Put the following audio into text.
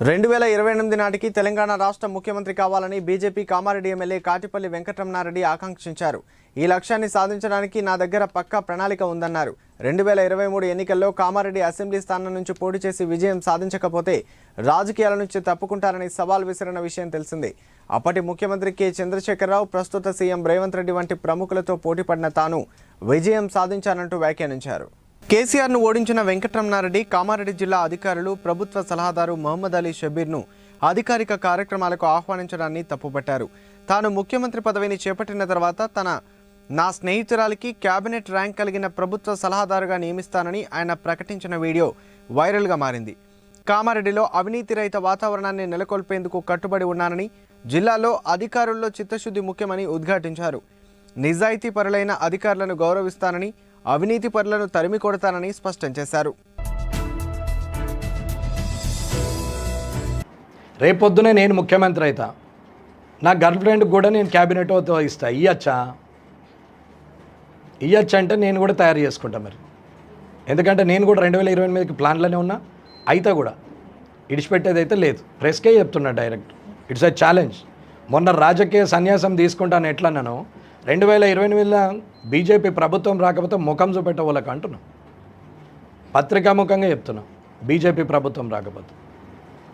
రెండు వేల ఇరవై ఎనిమిది నాటికి తెలంగాణ రాష్ట్ర ముఖ్యమంత్రి కావాలని బీజేపీ కామారెడ్డి ఎమ్మెల్యే కాటిపల్లి వెంకటరమణారెడ్డి ఆకాంక్షించారు. ఈ లక్ష్యాన్ని సాధించడానికి నా దగ్గర పక్కా ప్రణాళిక ఉందన్నారు. రెండు వేల ఇరవై మూడు ఎన్నికల్లో కామారెడ్డి అసెంబ్లీ స్థానం నుంచి పోటీ చేసి విజయం సాధించకపోతే రాజకీయాల నుంచి తప్పుకుంటారని సవాల్ విసిరిన విషయం తెలిసిందే. అప్పటి ముఖ్యమంత్రి కె. చంద్రశేఖరరావు ప్రస్తుత సీఎం రేవంత్ రెడ్డి వంటి ప్రముఖులతో పోటీపడిన తాను విజయం సాధించానంటూ వ్యాఖ్యానించారు. కేసీఆర్ను ఓడించిన వెంకటరమణారెడ్డి కామారెడ్డి జిల్లా అధికారులు ప్రభుత్వ సలహాదారు మహమ్మద్ అలీ షబీర్ను అధికారిక కార్యక్రమాలకు ఆహ్వానించడాన్ని తప్పుపట్టారు. తాను ముఖ్యమంత్రి పదవిని చేపట్టిన తర్వాత తన నా స్నేహితురాలికి క్యాబినెట్ ర్యాంక్ కలిగిన ప్రభుత్వ సలహాదారుగా నియమిస్తానని ఆయన ప్రకటించిన వీడియో వైరల్గా మారింది. కామారెడ్డిలో అవినీతి రహిత వాతావరణాన్ని నెలకొల్పేందుకు కట్టుబడి ఉన్నానని జిల్లాలో అధికారుల్లో చిత్తశుద్ధి ముఖ్యమని ఉద్ఘాటించారు. నిజాయితీ పరులైన అధికారులను గౌరవిస్తానని అవినీతి పరులను తరిమి కొడతానని స్పష్టం చేశారు. రేపొద్దునే నేను ముఖ్యమంత్రి అవుతా నా గర్ల్ ఫ్రెండ్కి కూడా నేను క్యాబినెట్ ఇస్తా. ఇయ్యచ్చా? ఇయ్యచ్చా అంటే నేను కూడా తయారు చేసుకుంటా మరి. ఎందుకంటే నేను కూడా రెండు వేల ఇరవై ఎనిమిదికి ప్లాన్లోనే ఉన్నా. అయితే కూడా. ఇడిచిపెట్టేది అయితే లేదు. ప్రెస్కే చెప్తున్నా డైరెక్ట్. It's a challenge. మొన్న రాజకీయ సన్యాసం తీసుకుంటాను ఎట్లన్నానో రెండు వేల ఇరవై ఎనిమిదిలో బీజేపీ ప్రభుత్వం రాకపోతే ముఖం చూపెట్టే అంటున్నాం పత్రికాముఖంగా చెప్తున్నాం. బీజేపీ ప్రభుత్వం రాకపోతే.